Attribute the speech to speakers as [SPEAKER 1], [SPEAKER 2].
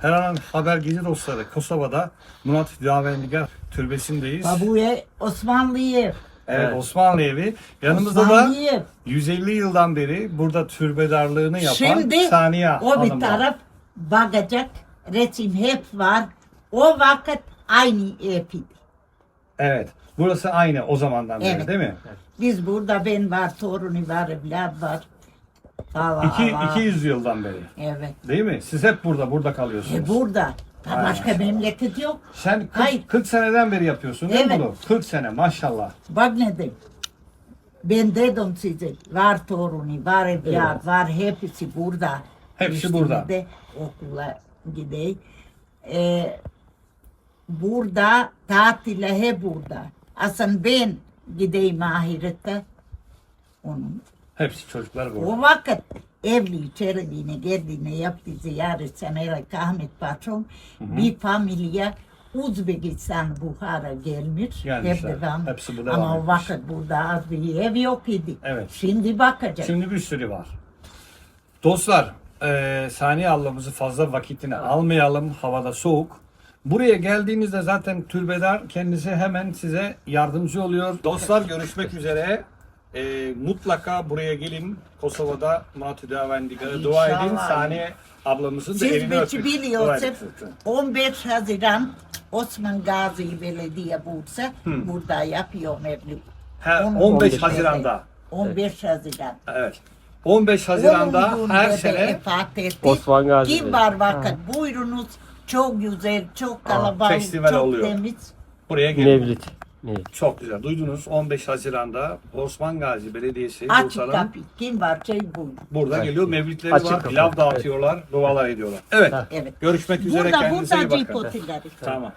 [SPEAKER 1] Her an haber gelir dostları. Kosova'da Murat Hüdavendigar türbesindeyiz.
[SPEAKER 2] Ha bu ev Osmanlı ev.
[SPEAKER 1] Evet, Osmanlı evi. Yanımızda da
[SPEAKER 2] Osmanlı ev.
[SPEAKER 1] 150 yıldan beri burada türbedarlığını yapan
[SPEAKER 2] Şimdi
[SPEAKER 1] Saniye
[SPEAKER 2] o
[SPEAKER 1] Hanım
[SPEAKER 2] bir
[SPEAKER 1] var.
[SPEAKER 2] taraf bakacak resim hep var. O vakit aynı ev idi.
[SPEAKER 1] Evet. Burası aynı o zamandan beri
[SPEAKER 2] Evet.
[SPEAKER 1] değil mi?
[SPEAKER 2] Biz burada ben var, torunu var, evlat var. Allah
[SPEAKER 1] İki,
[SPEAKER 2] Allah.
[SPEAKER 1] 200 yıldan beri.
[SPEAKER 2] Evet.
[SPEAKER 1] Değil mi? Siz hep burada, burada kalıyorsunuz.
[SPEAKER 2] E burada. Ha,
[SPEAKER 1] Ay,
[SPEAKER 2] başka memleket yok.
[SPEAKER 1] Sen 40,
[SPEAKER 2] Hayır.
[SPEAKER 1] 40 seneden beri yapıyorsun değil mi
[SPEAKER 2] Evet.
[SPEAKER 1] bunu? 40 sene maşallah.
[SPEAKER 2] Bak ne dedim. Ben dedim size var torunu, var evlat,
[SPEAKER 1] Evet.
[SPEAKER 2] var hepsi burada.
[SPEAKER 1] Hepsi
[SPEAKER 2] İşte
[SPEAKER 1] burada.
[SPEAKER 2] de okula gideyim. Ee, burada tatile hep burada. Aslında ben gideyim ahirette. Onun.
[SPEAKER 1] Hepsi çocuklar burada.
[SPEAKER 2] O vakit evli içeriğine geldiğine yaptı ziyaret Senera Ahmet Patron bir familya Uzbekistan Buhara gelmiş.
[SPEAKER 1] Gelmişler.
[SPEAKER 2] Devam.
[SPEAKER 1] Hepsi bu devam
[SPEAKER 2] Ama o
[SPEAKER 1] etmiş.
[SPEAKER 2] vakit burada az bir ev yok idi.
[SPEAKER 1] Evet.
[SPEAKER 2] Şimdi bakacak.
[SPEAKER 1] Şimdi bir sürü var. Dostlar, eee Saniye ablamızı fazla vakitini almayalım. Havada soğuk. Buraya geldiğinizde zaten türbedar kendisi hemen size yardımcı oluyor. Dostlar görüşmek üzere. Eee, mutlaka buraya gelin. Kosova'da Murat Hüdavendigar'a dua edin. Saniye ablamızın da
[SPEAKER 2] Siz
[SPEAKER 1] elini
[SPEAKER 2] belki
[SPEAKER 1] öpün. Dua
[SPEAKER 2] biliyorsunuz
[SPEAKER 1] edin.
[SPEAKER 2] 15 Haziran Osman Gazi Belediye Bursa burada yapıyor mevlüt.
[SPEAKER 1] Ha,
[SPEAKER 2] On-
[SPEAKER 1] 15
[SPEAKER 2] on-
[SPEAKER 1] Haziran'da.
[SPEAKER 2] 15 Haziran.
[SPEAKER 1] Evet. 15 Haziran'da
[SPEAKER 2] Onun
[SPEAKER 1] her
[SPEAKER 2] günde
[SPEAKER 1] sene
[SPEAKER 2] vefat etti.
[SPEAKER 3] Osman Gazi
[SPEAKER 2] Kim
[SPEAKER 3] Bey.
[SPEAKER 2] var vakit buyurunuz. Çok güzel, çok kalabalık,
[SPEAKER 1] festival
[SPEAKER 2] çok
[SPEAKER 1] oluyor.
[SPEAKER 2] temiz.
[SPEAKER 1] buraya gelin.
[SPEAKER 3] Mevlid. Evet.
[SPEAKER 1] Çok güzel. Duydunuz 15 Haziran'da Osman Gazi Belediyesi
[SPEAKER 2] Açık
[SPEAKER 1] Bursa'nın
[SPEAKER 2] kapı. Kim var şey buyurun.
[SPEAKER 1] burada
[SPEAKER 3] Evet.
[SPEAKER 1] geliyor. Mevlitleri
[SPEAKER 3] Açık
[SPEAKER 1] var.
[SPEAKER 3] kapı.
[SPEAKER 1] Pilav dağıtıyorlar. Dualar ediyorlar. Evet.
[SPEAKER 2] Evet.
[SPEAKER 1] Görüşmek üzere.
[SPEAKER 2] Burada
[SPEAKER 1] Kendinize iyi
[SPEAKER 2] burada
[SPEAKER 1] bakın. Tamam.